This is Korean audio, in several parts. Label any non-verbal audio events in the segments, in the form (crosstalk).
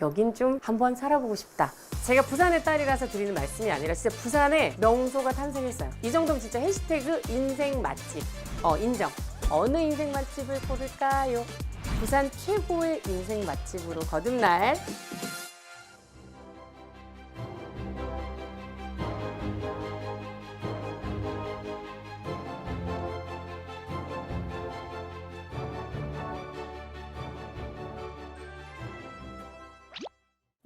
여긴 좀 한번 살아보고 싶다. 제가 부산의 딸이라서 드리는 말씀이 아니라 진짜 부산에 명소가 탄생했어요. 이 정도면 진짜 해시태그 인생 맛집. 어, 인정. 어느 인생 맛집을 고를까요? 부산 최고의 인생 맛집으로 거듭날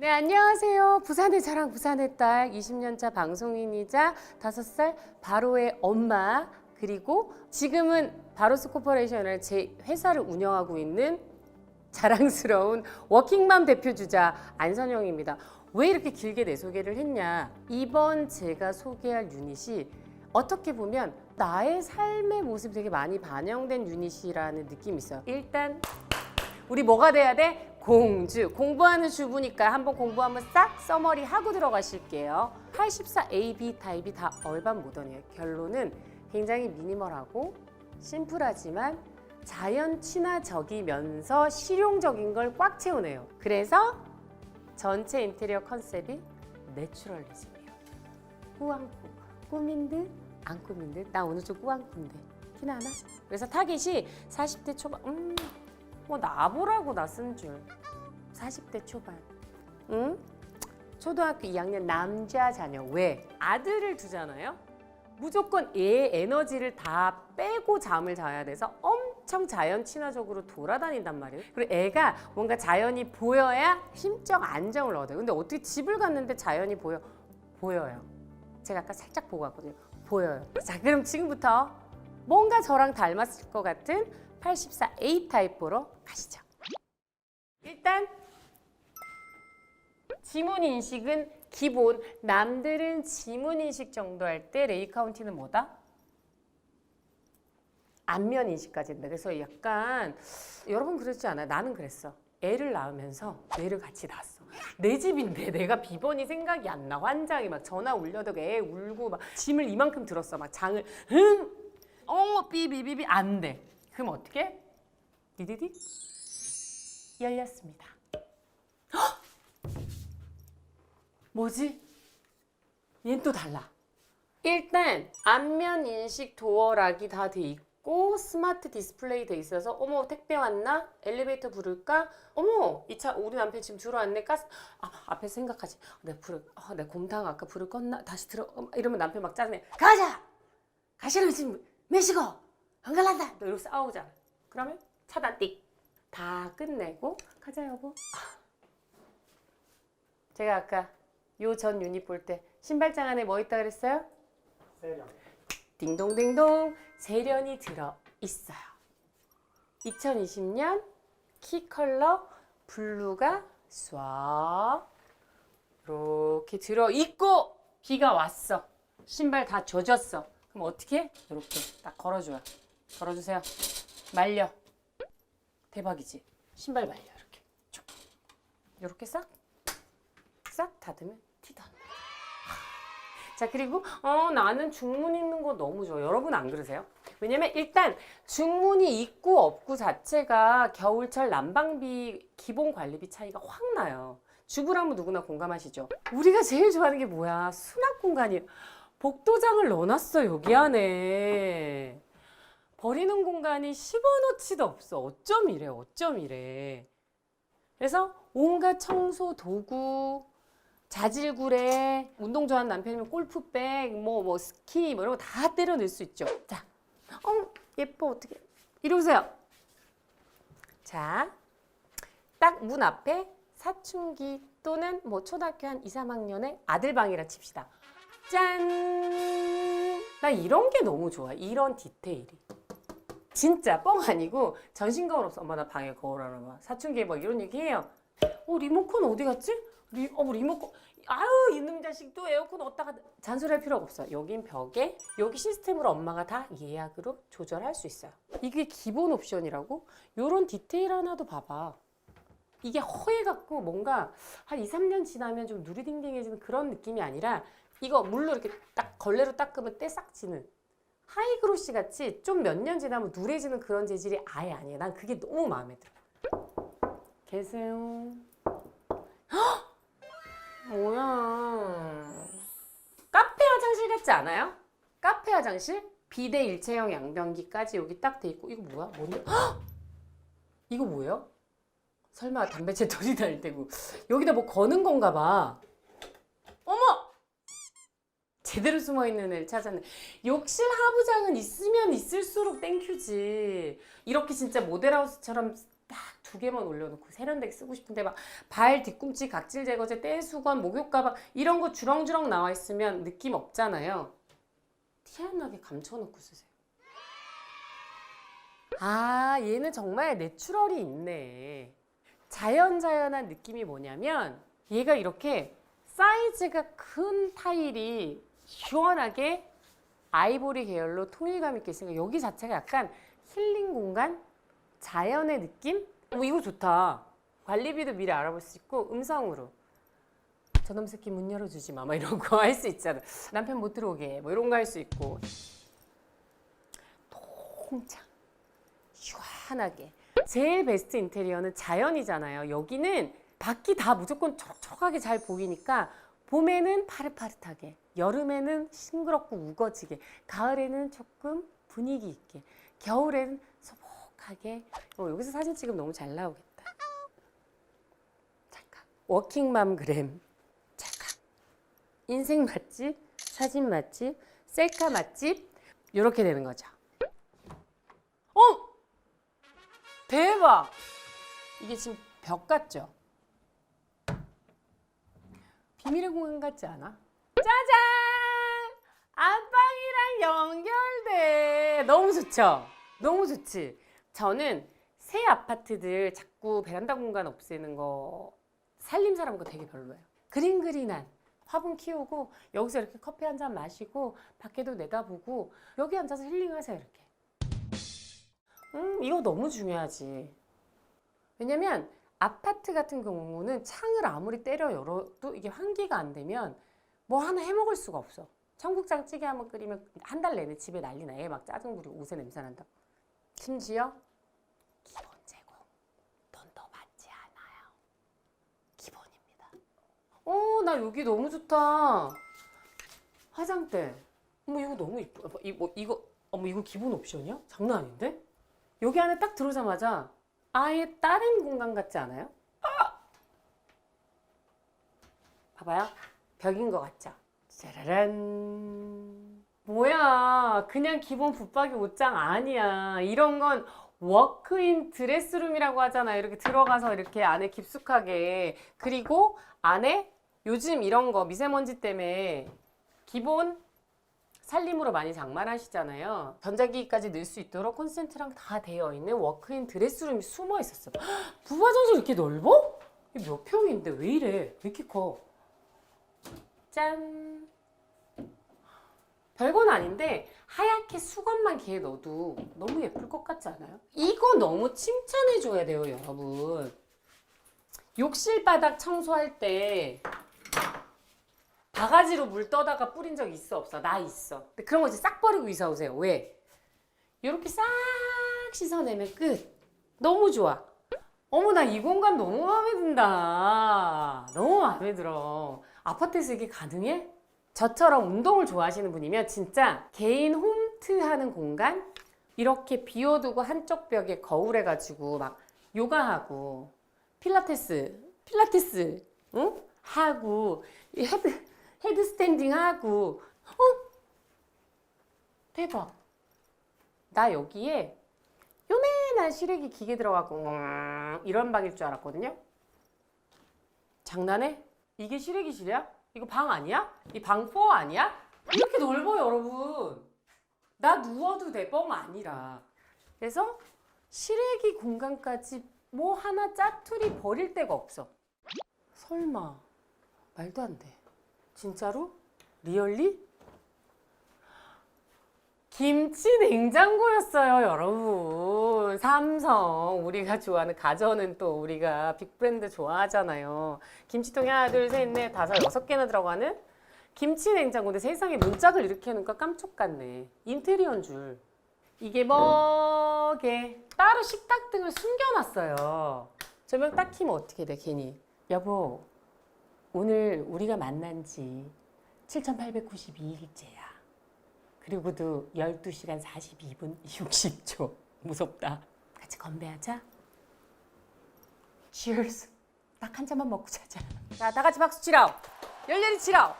네, 안녕하세요. 부산의 자랑, 부산의 딸, 20년차 방송인이자 5살 바로의 엄마, 그리고 지금은 바로스 코퍼레이션을 제 회사를 운영하고 있는 자랑스러운 워킹맘 대표주자 안선영입니다. 왜 이렇게 길게 내 소개를 했냐? 이번 제가 소개할 유닛이 어떻게 보면 나의 삶의 모습이 되게 많이 반영된 유닛이라는 느낌이 있어요. 일단 우리 뭐가 돼야 돼? 공주. 공부하는 주부니까 한번 공부 한번 싹 써머리 하고 들어가실게요. 84 AB 타입이 다 얼반 모던이에요. 결론은 굉장히 미니멀하고 심플하지만 자연 친화적이면서 실용적인 걸 꽉 채우네요. 그래서 전체 인테리어 컨셉이 내추럴리즘이에요. 꾸안꾸. 꾸민 듯, 안 꾸민 듯. 나 오늘 좀 꾸안꾸인데. 티나나? 그래서 타깃이 40대 초반, 음, 뭐 나보라고 나 쓴 줄. 40대 초반. 응? 초등학교 2학년 남자 자녀. 왜? 아들을 두잖아요? 무조건 얘의 에너지를 다 빼고 잠을 자야 돼서 엄청 자연 친화적으로 돌아다닌단 말이에요. 그리고 애가 뭔가 자연이 보여야 심적 안정을 얻어요. 근데 어떻게 집을 갔는데 자연이 보여? 보여요. 제가 아까 살짝 보고 왔거든요. 보여요. 자, 그럼 지금부터 뭔가 저랑 닮았을 것 같은 84 A 타입 보러 가시죠. 일단 지문 인식은 기본. 남들은 지문 인식 정도 할 때 레이 카운티는 뭐다? 안면 인식까지 한다. 그래서 약간 여러분 그러지 않아요? 나는 그랬어. 애를 낳으면서 뇌를 같이 낳았어. 내 집인데 (laughs) 내가 비번이 생각이 안 나. 환장이 막 전화 울려도 애 울고 막 짐을 이만큼 들었어. 막 장을 흥 어 삐비비비 안 돼. 그럼 어떻게? 디디디 열렸습니다. 헉! 뭐지? 얘는 또 달라. 일단 안면 인식 도어락이 다 돼 있고 스마트 디스플레이 돼 있어서 어머 택배 왔나? 엘리베이터 부를까? 어머 이 차 우리 남편 지금 들어왔네 가스 아 앞에 생각하지 내 부를 아, 내 곰탕 아까 부를 껐나? 다시 들어 어, 이러면 남편 막 짜증내 가자 가시는 지금 몇시고 안 갈란다 너 이러고 싸우잖아 그러면 차단 띡 다 끝내고 가자 여보 제가 아까 요 전 유닛 볼 때 신발장 안에 뭐 있다 그랬어요? 세련. 딩동딩동 세련이 들어 있어요. 2020년 키 컬러 블루가 쏴 이렇게 들어 있고 비가 왔어. 신발 다 젖었어. 그럼 어떻게? 이렇게 딱 걸어줘요. 걸어주세요. 말려. 대박이지. 신발 말려 이렇게. 쭉. 이렇게 싹 싹 닫으면 티도 안 나. 자 그리고 어 나는 중문 있는 거 너무 좋아. 여러분 안 그러세요? 왜냐면 일단 중문이 있고 없고 자체가 겨울철 난방비 기본 관리비 차이가 확 나요. 주부라면 누구나 공감하시죠? 우리가 제일 좋아하는 게 뭐야? 수납 공간이 복도장을 넣어놨어 여기 안에. 버리는 공간이 10원어치도 없어. 어쩜 이래? 어쩜 이래? 그래서 온갖 청소 도구, 자질구레, 운동 좋아하는 남편이면 골프백, 뭐, 뭐, 스키, 뭐 이런 거 다 때려 넣을 수 있죠. 자, 어, 예뻐, 어떻게. 이리 오세요. 자, 딱 문 앞에 사춘기 또는 뭐 초등학교 한 2, 3학년의 아들 방이라 칩시다. 짠! 나 이런 게 너무 좋아. 이런 디테일이. 진짜 뻥 아니고 전신 거울 없어. 엄마 나 방에 거울 하나 봐. 사춘기에 뭐 이런 얘기 해요. 어 리모컨 어디 갔지? 리, 어 리모컨 아유 이놈 자식 또 에어컨 어디다가 잔소리할 필요가 없어. 여긴 벽에 여기 시스템으로 엄마가 다 예약으로 조절할 수 있어요. 이게 기본 옵션이라고? 요런 디테일 하나도 봐봐. 이게 허해갖고 뭔가 한 2, 3년 지나면 좀 누리딩딩해지는 그런 느낌이 아니라 이거 물로 이렇게 딱 걸레로 닦으면 때 싹 지는 하이그로시 같이 좀 몇 년 지나면 누래지는 그런 재질이 아예 아니에요. 난 그게 너무 마음에 들어. 계세요. 뭐야? 카페 화장실 같지 않아요? 카페 화장실? 비대 일체형 양변기까지 여기 딱 돼 있고 이거 뭐야? 뭔데? 헉! 이거 뭐예요? 설마 담배채 돌이 날 때고 여기다 뭐 거는 건가 봐. 제대로 숨어 있는 애를 찾았네. 욕실 하부장은 있으면 있을수록 땡큐지. 이렇게 진짜 모델하우스처럼 딱 두 개만 올려놓고 세련되게 쓰고 싶은데 막 발 뒤꿈치 각질 제거제 떼수건 목욕 가방 이런 거 주렁주렁 나와 있으면 느낌 없잖아요. 티안 나게 감춰놓고 쓰세요. 아 얘는 정말 내추럴이 있네. 자연자연한 느낌이 뭐냐면 얘가 이렇게 사이즈가 큰 타일이 시원하게 아이보리 계열로 통일감 있게 있으니까 여기 자체가 약간 힐링 공간? 자연의 느낌? 어, 이거 좋다. 관리비도 미리 알아볼 수 있고 음성으로 저놈 새끼 문 열어주지 마. 막 이런 거 할 수 있잖아. 남편 못 들어오게 뭐 이런 거 할 수 있고 통창 시원하게 제일 베스트 인테리어는 자연이잖아요. 여기는 밖이 다 무조건 초록초록하게 잘 보이니까 봄에는 파릇파릇하게, 여름에는 싱그럽고 우거지게, 가을에는 조금 분위기 있게, 겨울에는 소복하게. 어, 여기서 사진 찍으면 너무 잘 나오겠다. 잠깐. 워킹맘 그램. 잠깐. 인생 맛집, 사진 맛집, 셀카 맛집 이렇게 되는 거죠. 어? 대박! 이게 지금 벽 같죠? 비밀의 공간 같지 않아? 짜잔! 안방이랑 연결돼. 너무 좋죠? 너무 좋지? 저는 새 아파트들 자꾸 베란다 공간 없애는 거 살림 사람 거 되게 별로예요. 그린 그린한 화분 키우고 여기서 이렇게 커피 한 잔 마시고 밖에도 내다보고 여기 앉아서 힐링하세요 이렇게. 음 이거 너무 중요하지. 왜냐면 아파트 같은 경우는 창을 아무리 때려 열어도 이게 환기가 안 되면 뭐 하나 해 먹을 수가 없어. 청국장 찌개 한번 끓이면 한 달 내내 집에 난리나. 애 막 짜증 부리고 옷에 냄새 난다. 심지어 기본 제공 돈도 받지 않아요. 기본입니다. 어, 나 여기 너무 좋다. 화장대. 어머 이거 너무 이뻐. 어, 이거 이거 어머 이거 기본 옵션이야? 장난 아닌데? 여기 안에 딱 들어오자마자 아예 다른 공간 같지 않아요? 아! 봐봐요. 벽인 것 같죠? 짜라란. 뭐야. 그냥 기본 붙박이 옷장 아니야. 이런 건 워크인 드레스룸이라고 하잖아요. 이렇게 들어가서 이렇게 안에 깊숙하게. 그리고 안에 요즘 이런 거 미세먼지 때문에 기본 살림으로 많이 장만하시잖아요. 전자기기까지 넣을 수 있도록 콘센트랑 다 되어 있는 워크인 드레스룸이 숨어 있었어. (gasps) 부화장실 이렇게 넓어? 몇 평인데 왜 이래? 왜 이렇게 커? 짠. 별건 아닌데 하얗게 수건만 개에 넣어도 너무 예쁠 것 같지 않아요? 이거 너무 칭찬해줘야 돼요, 여러분. 욕실 바닥 청소할 때 바가지로 물 떠다가 뿌린 적 있어 없어? 나 있어. 근데 그런 거 이제 싹 버리고 이사 오세요. 왜? 이렇게 싹 씻어내면 끝. 너무 좋아. 어머 나 이 공간 너무 마음에 든다. 너무 마음에 들어. 아파트에서 이게 가능해? 저처럼 운동을 좋아하시는 분이면 진짜 개인 홈트 하는 공간 이렇게 비워두고 한쪽 벽에 거울 해가지고 막 요가하고 필라테스 필라테스 응? 하고 이 헤드 헤드 스탠딩 하고 어 대박 나 여기에 요만한 시래기 기계 들어가고 음, 이런 방일 줄 알았거든요 장난해? 이게 시래기실이야? 이거 방 아니야? 이 방 4 아니야? 이렇게 넓어 여러분 나 누워도 돼 뻥 아니라 그래서 시래기 공간까지 뭐 하나 짜투리 버릴 데가 없어 설마 말도 안 돼. 진짜로? 리얼리? 김치 냉장고였어요, 여러분. 삼성. 우리가 좋아하는 가전은 또 우리가 빅브랜드 좋아하잖아요. 김치통에 하나, 둘, 셋, 넷, 다섯, 여섯 개나 들어가는 김치 냉장고인데 세상에 문짝을 이렇게 해놓으니까 깜짝 같네. 인테리어인 줄. 이게 뭐게 따로 식탁 등을 숨겨놨어요. 조명 딱 키면 어떻게 돼, 괜히. 여보, 오늘 우리가 만난 지 7,892일째야. 그리고도 12시간 42분 60초. 무섭다. 같이 건배하자. Cheers. 딱 한 잔만 먹고 자자. 자, 다 같이 박수 치라. 열렬히 치라.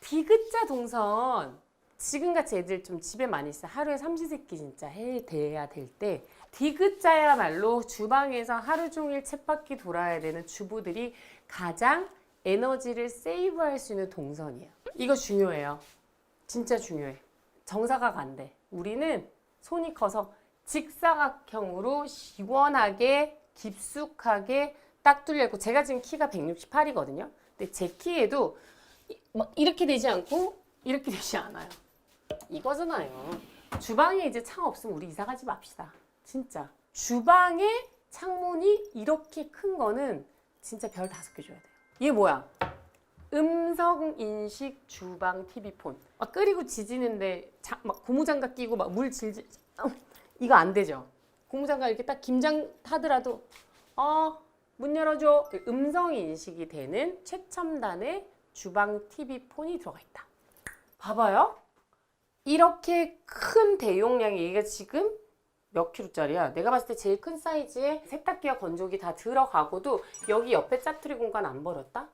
디귿자 동선. 지금같이 애들 좀 집에 많이 있어. 하루에 삼시세끼 진짜 해 돼야 될 때. 디귿자야말로 주방에서 하루 종일 쳇바퀴 돌아야 되는 주부들이 가장 에너지를 세이브할 수 있는 동선이에요. 이거 중요해요. 진짜 중요해. 정사각 안 돼. 우리는 손이 커서 직사각형으로 시원하게 깊숙하게 딱 뚫려 있고 제가 지금 키가 168이거든요. 근데 제 키에도 이- 막 이렇게 되지 않고 이렇게 되지 않아요. 이거잖아요. 주방에 이제 창 없으면 우리 이사 가지 맙시다. 진짜. 주방에 창문이 이렇게 큰 거는 진짜 별 다섯 개 줘야 돼요. 이게 뭐야? 음성 인식 주방 TV폰. 막 끓이고 지지는데 자, 막 고무장갑 끼고 막 물 질질 아, 이거 안 되죠. 고무장갑 이렇게 딱 김장 타더라도 어, 문 열어줘. 음성 인식이 되는 최첨단의 주방 TV폰이 들어가 있다. 봐봐요. 이렇게 큰 대용량이 이게 지금 몇 킬로짜리야? 내가 봤을 때 제일 큰 사이즈에 세탁기와 건조기 다 들어가고도 여기 옆에 짜투리 공간 안 버렸다?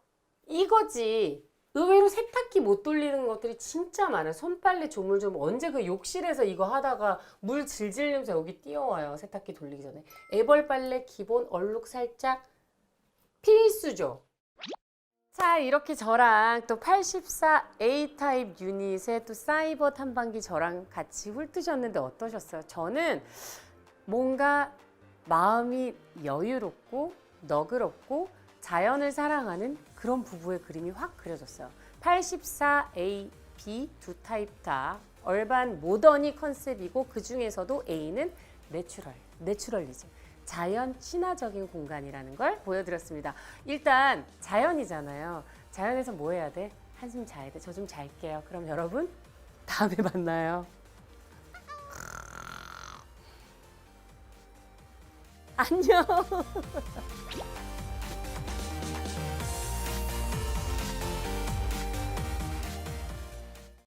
이거지. 의외로 세탁기 못 돌리는 것들이 진짜 많아요. 손빨래 조물조물 언제 그 욕실에서 이거 하다가 물 질질 냄새 여기 뛰어와요. 세탁기 돌리기 전에. 애벌 빨래 기본 얼룩 살짝 필수죠. 자 이렇게 저랑 또 84 A 타입 유닛의 또 사이버 탐방기 저랑 같이 훑으셨는데 어떠셨어요? 저는 뭔가 마음이 여유롭고 너그럽고 자연을 사랑하는 그런 부부의 그림이 확 그려졌어요. 84 A, B 두 타입 다 얼반 모더니 컨셉이고 그 중에서도 A는 내추럴, 내추럴리즘. 자연 친화적인 공간이라는 걸 보여드렸습니다. 일단 자연이잖아요. 자연에서 뭐 해야 돼? 한숨 자야 돼. 저 좀 잘게요. 그럼 여러분 다음에 만나요. (laughs) 안녕. (laughs)